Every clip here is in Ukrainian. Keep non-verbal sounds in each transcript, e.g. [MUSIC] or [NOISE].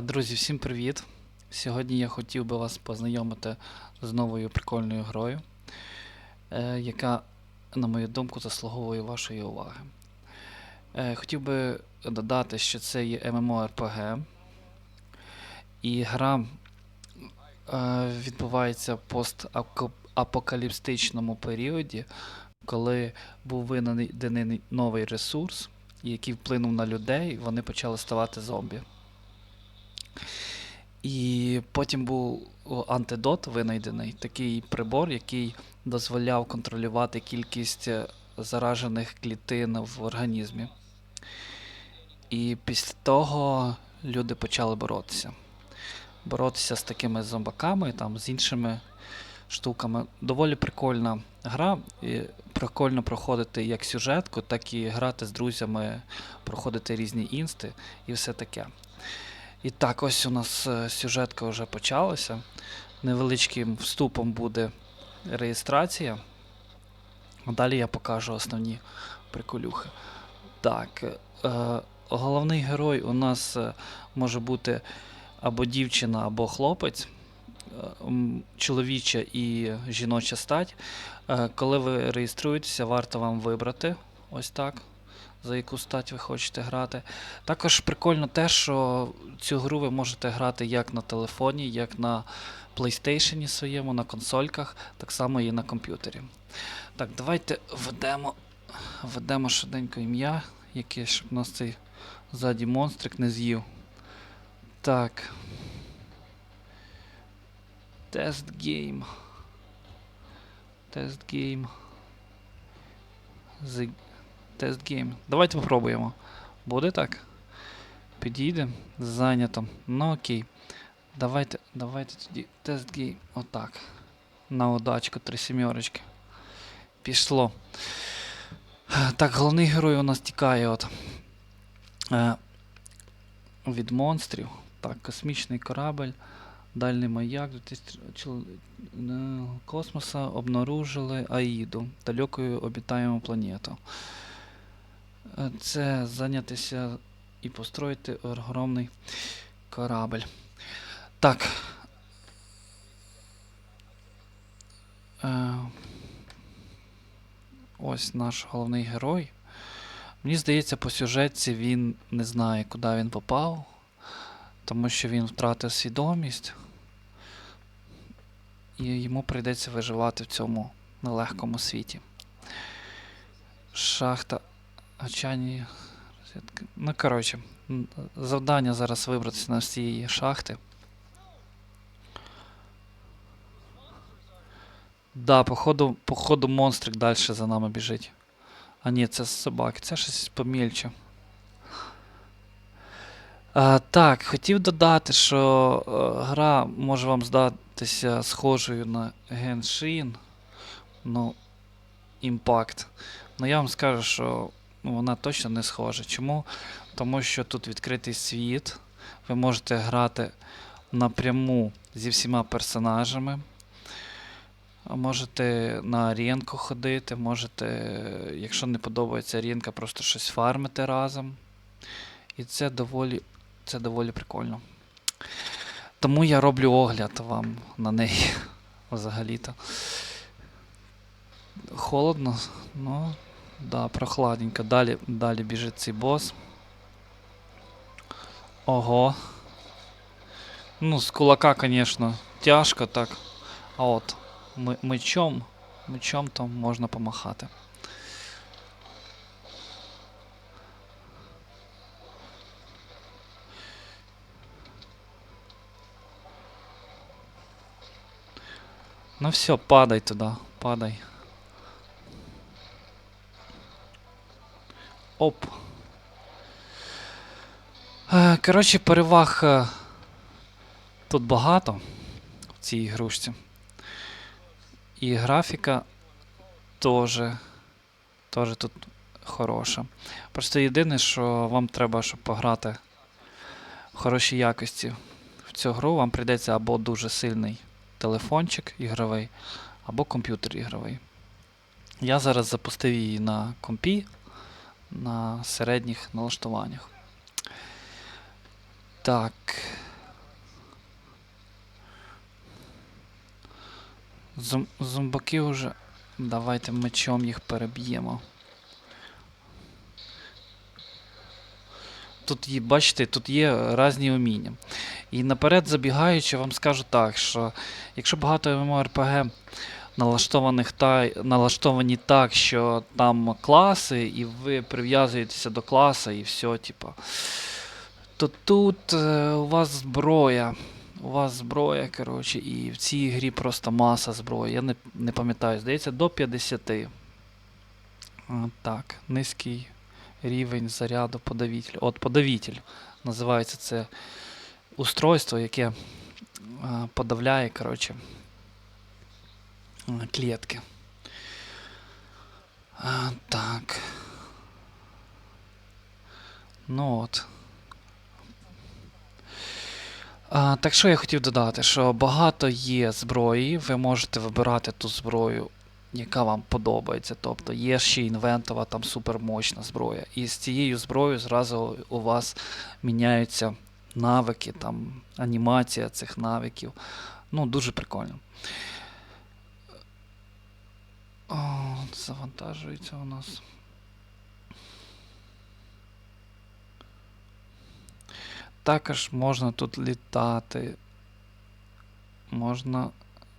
Друзі, всім привіт! Сьогодні я хотів би вас познайомити з новою прикольною грою, е, яка, на мою думку, заслуговує вашої уваги. Е, Хотів би додати, що це є MMORPG, і гра е, відбувається в постапокаліптичному періоді, коли був винайдений новий ресурс, який вплинув на людей, вони почали ставати зомбі. І потім був антидот винайдений, такий прибор, який дозволяв контролювати кількість е, заражених клітин в організмі. І після того люди почали боротися. Боротися з такими зомбаками, там, з іншими штуками. Доволі прикольна гра. І прикольно проходити як сюжетку, так і грати з друзями, проходити різні інсти і все таке. І так, ось у нас е, сюжетка вже почалася. Невеличким вступом буде реєстрація. Далі я покажу основні приколюхи. Так, е, головний герой у нас е, може бути або дівчина, або хлопець, е, чоловіча і жіноча стать. Коли ви реєструєтеся, варто вам вибрати ось так, за яку стать ви хочете грати. Також прикольно те, що цю гру ви можете грати як на телефоні, як на PlayStation своєму, на консольках, так само і на комп'ютері. Так, давайте введемо, введемо швиденько ім'я, яке щоб нас цей ззаді монстрик не з'їв. Так. Тест гейм. Тест гейм. Тест гейм. Давайте попробуємо. Буде так? Підійде. Зайнято. Ну окей. Давайте, давайте тоді тест гейм. Отак. На удачку, три сімерочки. Пішло. Так, головний герой у нас тікає от. Е, від монстрів. Так, космічний корабль. Дальний маяк 2000 чол- е, космоса обнаружили Аїду, далекою обітаємо планету. Е, Це зайнятися і построїти огромний корабль. Так. Е, ось наш головний герой. Мені здається, по сюжетці він не знає, куди він попав, тому що він втратив свідомість, і йому прийдеться виживати в цьому нелегкому світі. Шахта Гачані. Ну, коротше, завдання зараз вибратися на з цієї шахти. Да, походу, походу монстрик далі за нами біжить. А ні, це собаки, це щось помільче. А, так, хотів додати, що е, гра може вам здатися схожою на Genshin, ну, Impact. Ну я вам скажу, що ну, вона точно не схожа. Чому? Тому що тут відкритий світ, ви можете грати напряму зі всіма персонажами. Можете на аренку ходити, можете, якщо не подобається аренка, просто щось фармити разом. І це доволі, це доволі прикольно. Тому я роблю огляд вам на неї [LAUGHS] взагалі-то. Холодно, ну, да, прохладненько. Далі, далі біжить цей бос. Ого. Ну, з кулака, звісно, тяжко так. А от ми- мечом, мечом там можна помахати. Ну все, падай туди, падай. Оп. Е, Коротше, переваг е, тут багато в цій ігрушці. І графіка теж, теж тут хороша. Просто єдине, що вам треба, щоб пограти в хорошій якості в цю гру, вам прийдеться або дуже сильний телефончик ігровий, або комп'ютер ігровий. Я зараз запустив її на компі на середніх налаштуваннях. Так. Зум, зомбаки вже. Давайте мечом їх переб'ємо. Тут є, бачите, тут є різні уміння. І наперед забігаючи, вам скажу так, що якщо багато ММО РПГ налаштованих та, налаштовані так, що там класи, і ви прив'язуєтеся до класа, і все, типа. То тут е, у вас зброя. У вас зброя, коротше, і в цій грі просто маса зброї. Я не, не пам'ятаю, здається, до 50. А, так, низький рівень заряду подавителя. От подавитель називається це устройство, яке а, подавляє, коротше, клітки. А, так. Ну от. А, так що я хотів додати, що багато є зброї, ви можете вибирати ту зброю, яка вам подобається. Тобто є ще інвентова, там супермощна зброя. І з цією зброєю зразу у вас міняються навики, там анімація цих навиків. Ну, дуже прикольно. О, завантажується у нас. Також можна тут літати, можна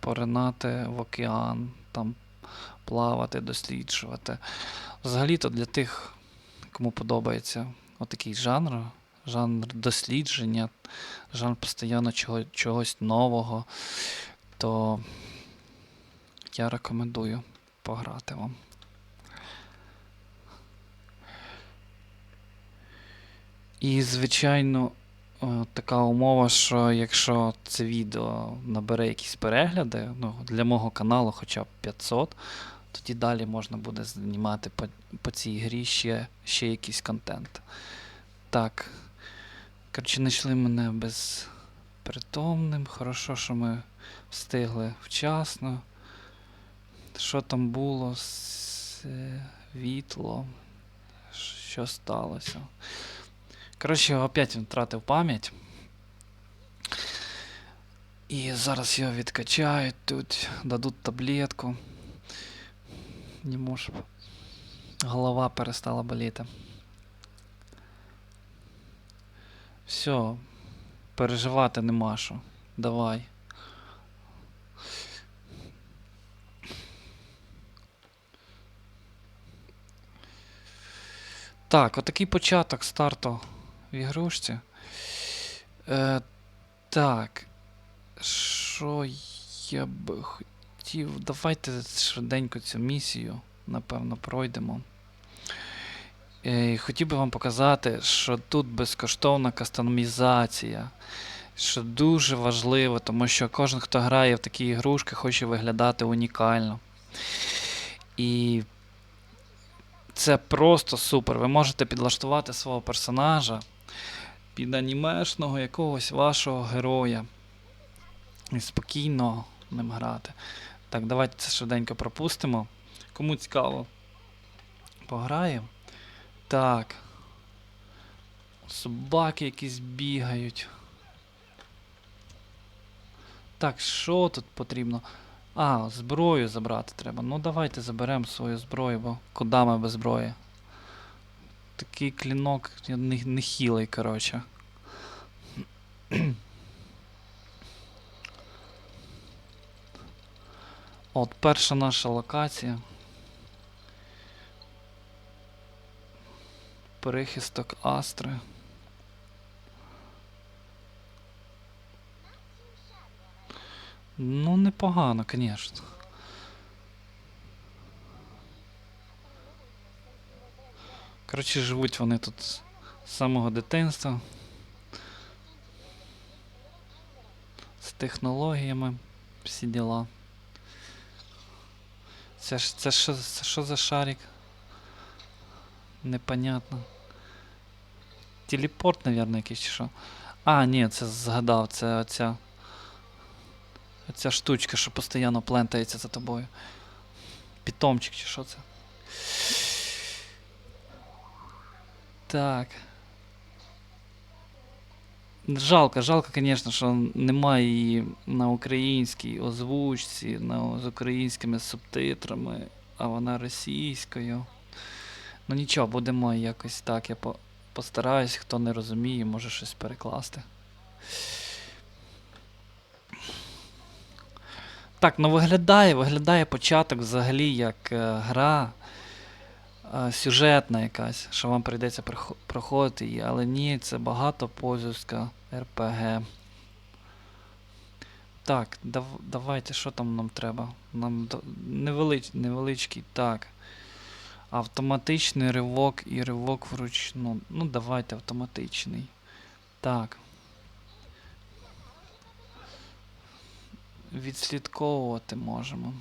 поринати в океан, там плавати, досліджувати. Взагалі-то для тих, кому подобається отакий жанр, жанр дослідження, жанр постійно чого, чогось нового, то я рекомендую пограти вам. І, звичайно, е, така умова, що якщо це відео набере якісь перегляди, ну, для мого каналу хоча б 500, тоді далі можна буде знімати по, по цій грі ще, ще якийсь контент. Так. Коротше, знайшли мене безпритомним. Хорошо, що ми встигли вчасно. Що там було? Світло. Що сталося? Коротше, опять він втратив пам'ять. І зараз його відкачають тут, дадуть таблетку. Не можу. Голова перестала боліти. Все, переживати нема що. Давай. Так, отакий початок старту в ігрушці. Е, так. Що я би хотів. Давайте швиденько цю місію, напевно, пройдемо. Е, хотів би вам показати, що тут безкоштовна кастомізація. Що дуже важливо, тому що кожен, хто грає в такі ігрушки, хоче виглядати унікально. І це просто супер. Ви можете підлаштувати свого персонажа під анімешного якогось вашого героя. І спокійно ним грати. Так, давайте це швиденько пропустимо. Кому цікаво, пограємо. Так. Собаки якісь бігають. Так, що тут потрібно? А, зброю забрати треба. Ну давайте заберемо свою зброю, бо куди ми без зброї? Такий клінок не- нехилий, коротше. [CLEARS THROAT] От перша наша локація. Перехисток Астри. Ну, непогано, звісно. Коротше, живуть вони тут з самого дитинства. З технологіями, всі діла. Це ж це що, це що за шарик? Непонятно. Телепорт, мабуть, якийсь чи що. А, ні, це згадав, це оця. Оця штучка, що постійно плентається за тобою. Питомчик чи що це? Так. Жалко, жалко, звісно, що немає її на українській озвучці, на, з українськими субтитрами, а вона російською. Ну нічого, будемо якось так. Я по, постараюсь, хто не розуміє, може щось перекласти. Так, ну виглядає, виглядає початок взагалі як е, гра е, сюжетна якась, що вам прийдеться проходити її, але ні, це багато багатопозівська РПГ. Так, дав, давайте, що там нам треба? Нам невелич, невеличкий, так. Автоматичний ривок і ривок вручну. Ну, давайте автоматичний. Так. Відслідковувати можемо.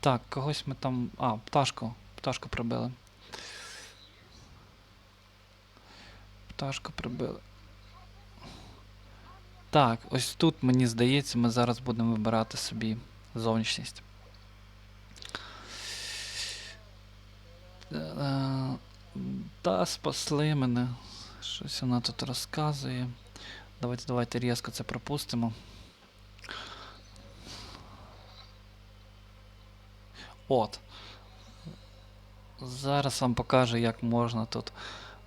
Так, когось ми там. А, пташку. Пташку прибили. Пташку прибили. Так, ось тут, мені здається, ми зараз будемо вибирати собі зовнішність. Та спасли мене. Щось вона тут розказує. Давайте, давайте різко це пропустимо. От. Зараз вам покажу, як можна тут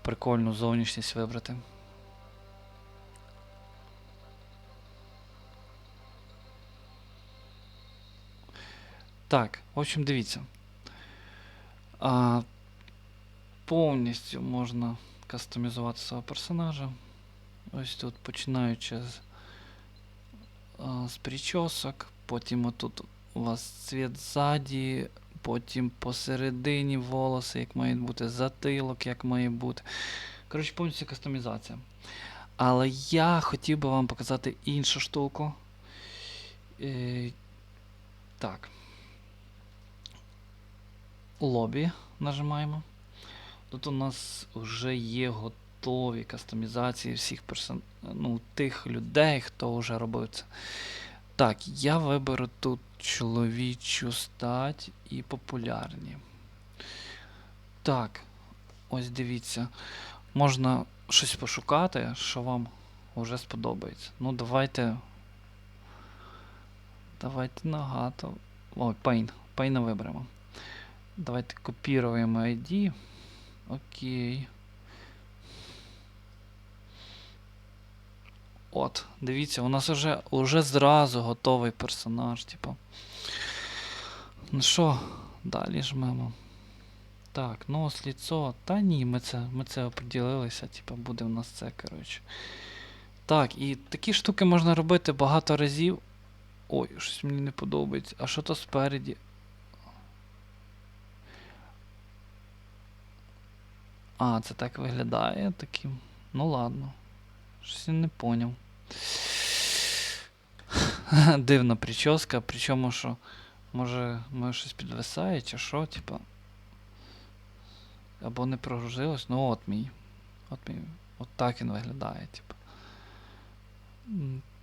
прикольну зовнішність вибрати. Так, в общем, дивіться. А, повністю можна кастомізувати свого персонажа. Ось тут починаючи з, з причосок, потім отут у вас цвіт ззаді, потім посередині волоси, як мають бути, затилок, як має бути. Коротше, повністю кастомізація. Але я хотів би вам показати іншу штуку. Е, так. Лобі нажимаємо. Тут у нас вже є готові кастомізації всіх персон... ну, тих людей, хто вже робив це. Так, я виберу тут чоловічу стать і популярні. Так, ось дивіться. Можна щось пошукати, що вам вже сподобається. Ну, давайте. Давайте нагато. Ой, Pain. Pain виберемо. Давайте копіруємо ID. Окей. От, дивіться, у нас вже, уже зразу готовий персонаж, типу. Ну що, далі жмемо. Так, нос, ліцо. Та ні, ми це, ми це оприділилися, типу, буде в нас це, коротше. Так, і такі штуки можна робити багато разів. Ой, щось мені не подобається. А що то спереді? А, це так виглядає таким. Ну ладно. Щось я не поняв. [LAUGHS] Дивна прическа, причому що. Може, може щось підвисає, чи що, типа. Або не прогружилось. Ну от мій. От мій. От так він виглядає, типа.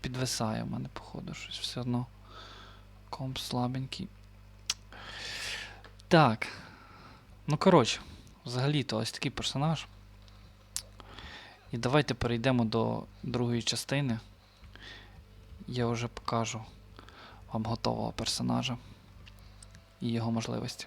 Підвисає в мене, походу, щось все одно. Комп слабенький. Так. Ну, коротше, взагалі-то ось такий персонаж. І давайте перейдемо до другої частини. Я вже покажу вам готового персонажа і його можливості.